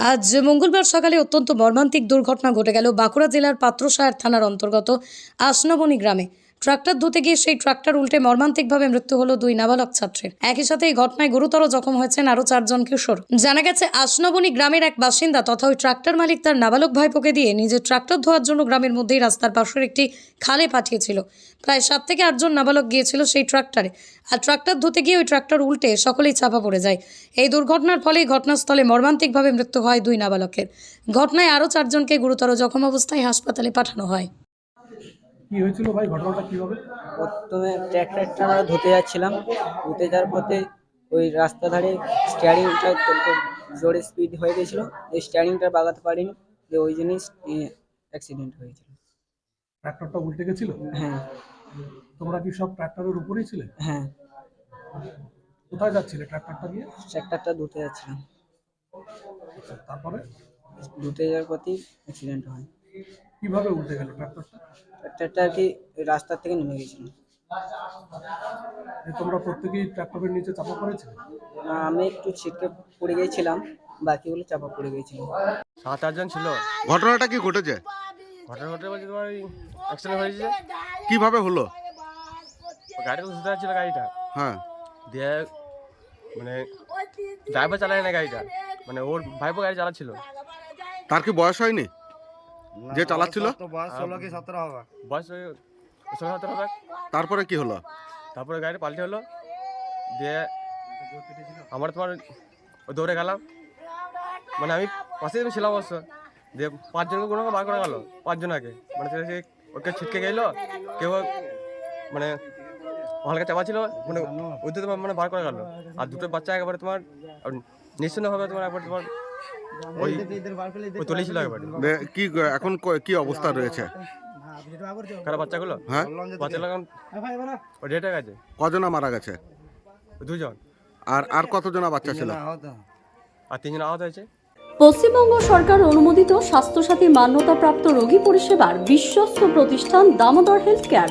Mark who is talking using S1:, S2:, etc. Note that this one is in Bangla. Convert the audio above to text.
S1: আজ মঙ্গলবার সকালে অত্যন্ত মর্মান্তিক দুর্ঘটনা ঘটে গেল বাঁকুড়া জেলার পাত্রসায়ের থানার অন্তর্গত আসনবনী গ্রামে। ট্রাক্টর ধুতে গিয়ে সেই ট্রাক্টর উল্টে মর্মান্তিকভাবে মৃত্যু হলো দুই নাবালক ছাত্রের। একই সাথে এই ঘটনায় গুরুতর জখম হয়েছেন আরও চারজন কিশোর। জানা গেছে, আসনবনী গ্রামের এক বাসিন্দা তথা ওই ট্রাক্টর মালিক তার নাবালক ভাইপোকে দিয়ে নিজের ট্রাক্টর ধোয়ার জন্য গ্রামের মধ্যেই রাস্তার পাশের একটি খালে পাঠিয়েছিল। প্রায় সাত থেকে আটজন নাবালক গিয়েছিল সেই ট্রাক্টরে। আর ট্রাক্টর ধুতে গিয়ে ওই ট্রাক্টর উল্টে সকলেই চাপা পড়ে যায়। এই দুর্ঘটনার ফলেই ঘটনাস্থলে মর্মান্তিকভাবে মৃত্যু হয় দুই নাবালকের। ঘটনায় আরও চারজনকে গুরুতর জখম অবস্থায় হাসপাতালে পাঠানো হয়।
S2: কি হয়েছিল ভাই? ঘটনাটা কীভাবে?
S3: প্রথমে ট্র্যাক্টরটা আমরা ধুতে যাচ্ছিলাম। ধুতে যাওয়ার পথে ওই রাস্তা ধারে স্টিয়ারিংটা জোরে স্পিড হয়ে গেছিল। এই স্টিয়ারিংটা বাগাতে পারিনি। যে ওই জন্যই অ্যাক্সিডেন্ট হয়েছিল।
S2: ট্রাক্টরটা উল্টে গেছিল?
S3: হ্যাঁ।
S2: তোমরা কি সব ট্রাক্টরের উপরেই ছিলে?
S3: হ্যাঁ।
S2: কোথায় যাচ্ছিলে ট্রাক্টরটা নিয়ে?
S3: ট্র্যাক্টরটা ধুতে যাচ্ছিলাম।
S2: আচ্ছা, তারপরে?
S3: ধুতে যাওয়ার পথেই অ্যাক্সিডেন্ট হয়।
S2: কীভাবে উল্টে গেল ট্রাক্টরটা
S3: ট্র্যাক্টরটা আর কি ওই রাস্তার থেকে নেমে গেছিল।
S2: যে তোমরা প্রত্যেকেই ট্রাক্টরের নিচে চাপা পড়েছিলে
S3: আমি একটু ছিটকে পড়ে গিয়েছিলাম বাকিগুলো চাপা পড়ে গিয়েছিল
S4: সাত আটজন ছিল।
S5: ঘটনাটা কি ঘটেছে?
S4: ঘটনা ঘটে বলছে তোমার ওই অ্যাক্সিডেন্ট হয়েছে।
S5: কীভাবে হলো?
S4: গাড়ি তো সুস্থ ছিল গাড়িটা।
S5: হ্যাঁ।
S4: দিয়ে মানে ড্রাইভার চালায় না গাড়িটা। মানে ওর ভাইপো গাড়ি চালাচ্ছিল।
S5: তার কি বয়স হয়নি? যে চালাচ্ছিল?
S4: বয়স ওই ষোলো সতেরো হবে।
S5: তারপরে কি হলো?
S4: তারপরে গাড়ি পাল্টে হলো। দিয়ে আমার তোমার ওই দৌড়ে গেলাম। মানে আমি পাশে আমি ছিলাম অবশ্য। দিয়ে পাঁচজনকে কোনো বার করে গেল। পাঁচজন আগে। মানে সে- ওকে ছিটকে গেলো। কেউ মানে হালকা চাপা ছিল। মানে ওই তো তোমার মানে বার করে গেল। আর দুটো বাচ্চা একেবারে তোমার নিশ্চিন্ত হবে তোমার একবার তোমার ওই ওই তুলেছিল একবারে
S5: কি এখন ক- কি অবস্থা রয়েছে?
S4: কারও বাচ্চাগুলো?
S5: হ্যাঁ?
S4: বাচ্চাগুলো এখন ডেটে গেছে
S5: কজনা মারা গেছে?
S4: দুজন।
S5: আর আর কতজনা বাচ্চা ছিল?
S4: আর তিনজন আহত হয়েছে?
S6: পশ্চিমবঙ্গ সরকার অনুমোদিত স্বাস্থ্যসাথী মান্যতাপ্রাপ্ত রোগী পরিষেবার বিশ্বস্ত প্রতিষ্ঠান দামোদর হেলথ কেয়ার।